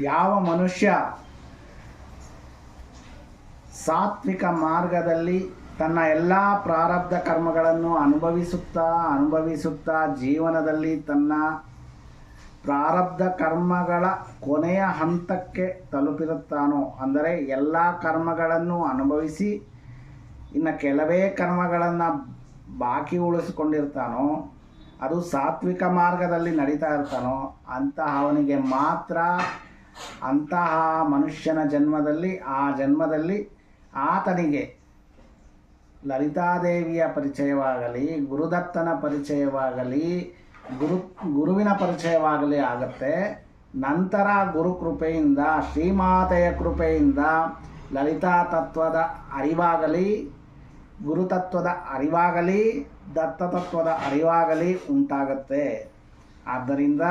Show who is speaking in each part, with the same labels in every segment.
Speaker 1: ಯಾವ ಮನುಷ್ಯ ಸಾತ್ವಿಕ ಮಾರ್ಗದಲ್ಲಿ ತನ್ನ ಎಲ್ಲ ಪ್ರಾರಬ್ಧ ಕರ್ಮಗಳನ್ನು ಅನುಭವಿಸುತ್ತಾ ಅನುಭವಿಸುತ್ತಾ ಜೀವನದಲ್ಲಿ ತನ್ನ ಪ್ರಾರಬ್ಧ ಕರ್ಮಗಳ ಕೊನೆಯ ಹಂತಕ್ಕೆ ತಲುಪಿರುತ್ತಾನೋ? ಅಂದರೆ ಎಲ್ಲ ಕರ್ಮಗಳನ್ನು ಅನುಭವಿಸಿ, ಇನ್ನು ಕೆಲವೇ ಕರ್ಮಗಳನ್ನು ಬಾಕಿ ಉಳಿಸಿಕೊಂಡಿರ್ತಾನೋ, ಅದು ಸಾತ್ವಿಕ ಮಾರ್ಗದಲ್ಲಿ ನಡೀತಾ ಇರ್ತಾನೋ ಅಂತಹ ಅವನಿಗೆ ಮಾತ್ರ ಅಂತಹ ಮನುಷ್ಯನ ಜನ್ಮದಲ್ಲಿ, ಆ ಜನ್ಮದಲ್ಲಿ ಆತನಿಗೆ ಲಲಿತಾದೇವಿಯ ಪರಿಚಯವಾಗಲಿ, ಗುರುದತ್ತನ ಪರಿಚಯವಾಗಲಿ, ಗುರು, ಗುರುವಿನ ಪರಿಚಯವಾಗಲಿ ಆಗುತ್ತೆ. ನಂತರ ಗುರು ಕೃಪೆಯಿಂದ ಶ್ರೀಮಾತೆಯ ಕೃಪೆಯಿಂದ ಲಲಿತಾ ತತ್ವದ ಅರಿವಾಗಲಿ, ಗುರುತತ್ವದ ಅರಿವಾಗಲಿ, ದತ್ತತತ್ವದ ಅರಿವಾಗಲಿ ಉಂಟಾಗತ್ತೆ. ಆದ್ದರಿಂದ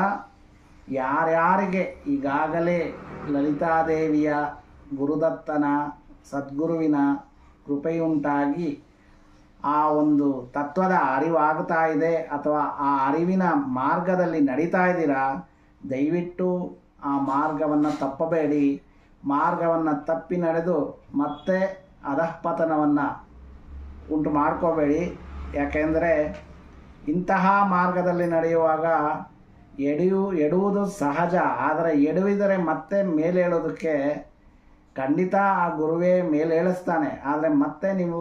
Speaker 1: ಯಾರ್ಯಾರಿಗೆ ಈಗಾಗಲೇ ಲಲಿತಾದೇವಿಯ ಗುರುದತ್ತನ, ಸದ್ಗುರುವಿನ ಕೃಪೆಯುಂಟಾಗಿ ಆ ಒಂದು ತತ್ವದ ಅರಿವಾಗ್ತಾ ಇದೆ ಅಥವಾ ಆ ಅರಿವಿನ ಮಾರ್ಗದಲ್ಲಿ ನಡೀತಾ ಇದ್ದೀರಾ? ದಯವಿಟ್ಟು ಆ ಮಾರ್ಗವನ್ನು ತಪ್ಪಬೇಡಿ. ಮಾರ್ಗವನ್ನು ತಪ್ಪಿ ನಡೆದು ಮತ್ತೆ ಅಧಃಪತನವನ್ನು ಉಂಟು ಮಾಡ್ಕೋಬೇಡಿ ಯಾಕೆಂದರೆ ಇಂತಹ ಮಾರ್ಗದಲ್ಲಿ ನಡೆಯುವಾಗ ಎಡೆಯು, ಎಡುವುದು ಸಹಜ, ಆದರೆ ಎಡುವಿದರೆ ಮತ್ತೆ ಮೇಲೇಳೋದಕ್ಕೆ ಖಂಡಿತ ಆ ಗುರುವೇ ಮೇಲೇಳಿಸ್ತಾನೆ ಆದರೆ ಮತ್ತೆ ನೀವು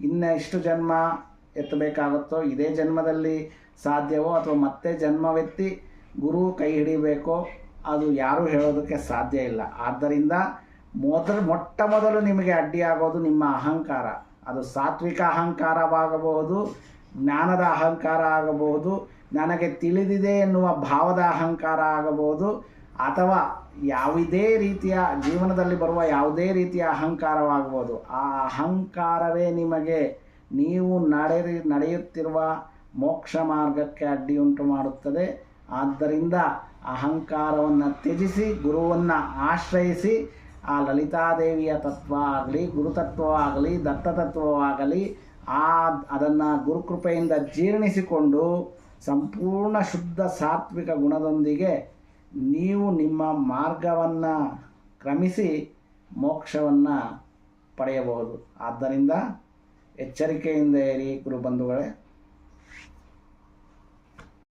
Speaker 1: ಇನ್ನು ಎಷ್ಟು ಜನ್ಮ ಎತ್ತಬೇಕಾಗುತ್ತೋ, ಇದೇ ಜನ್ಮದಲ್ಲಿ ಸಾಧ್ಯವೋ ಅಥವಾ ಮತ್ತೆ ಜನ್ಮವೆತ್ತಿ ಗುರು ಕೈ ಹಿಡಿಬೇಕೋ ಅದು ಯಾರೂ ಹೇಳೋದಕ್ಕೆ ಸಾಧ್ಯ ಇಲ್ಲ. ಆದ್ದರಿಂದ ಮೊದಲು ಮೊಟ್ಟ ಮೊದಲು ನಿಮಗೆ ಅಡ್ಡಿಯಾಗೋದು ನಿಮ್ಮ ಅಹಂಕಾರ. ಅದು ಸಾತ್ವಿಕ ಅಹಂಕಾರವಾಗಬಹುದು ಜ್ಞಾನದ ಅಹಂಕಾರ ಆಗಬಹುದು, ನನಗೆ ತಿಳಿದಿದೆ ಎನ್ನುವ ಭಾವದ ಅಹಂಕಾರ ಆಗಬಹುದು, ಅಥವಾ ಯಾವುದೇ ರೀತಿಯ ಜೀವನದಲ್ಲಿ ಬರುವ ಯಾವುದೇ ರೀತಿಯ ಅಹಂಕಾರವಾಗಬಹುದು. ಆ ಅಹಂಕಾರವೇ ನಿಮಗೆ ನೀವು ನಡೆರಿ, ನಡೆಯುತ್ತಿರುವ ಮೋಕ್ಷ ಮಾರ್ಗಕ್ಕೆ ಅಡ್ಡಿಯುಂಟು ಮಾಡುತ್ತದೆ. ಆದ್ದರಿಂದ ಅಹಂಕಾರವನ್ನು ತ್ಯಜಿಸಿ, ಗುರುವನ್ನು ಆಶ್ರಯಿಸಿ, ಆ ಲಲಿತಾದೇವಿಯ ತತ್ವ ಆಗಲಿ ಗುರುತತ್ವವಾಗಲಿ ದತ್ತತತ್ವವಾಗಲಿ ಆ, ಅದನ್ನು ಗುರುಕೃಪೆಯಿಂದ ಜೀರ್ಣಿಸಿಕೊಂಡು ಸಂಪೂರ್ಣ ಶುದ್ಧ ಸಾತ್ವಿಕ ಗುಣದೊಂದಿಗೆ ನೀವು ನಿಮ್ಮ ಮಾರ್ಗವನ್ನು ಕ್ರಮಿಸಿ ಮೋಕ್ಷವನ್ನು ಪಡೆಯಬಹುದು. ಆದ್ದರಿಂದ ಎಚ್ಚರಿಕೆಯಿಂದ ಇರಿ ಗುರು ಬಂಧುಗಳೇ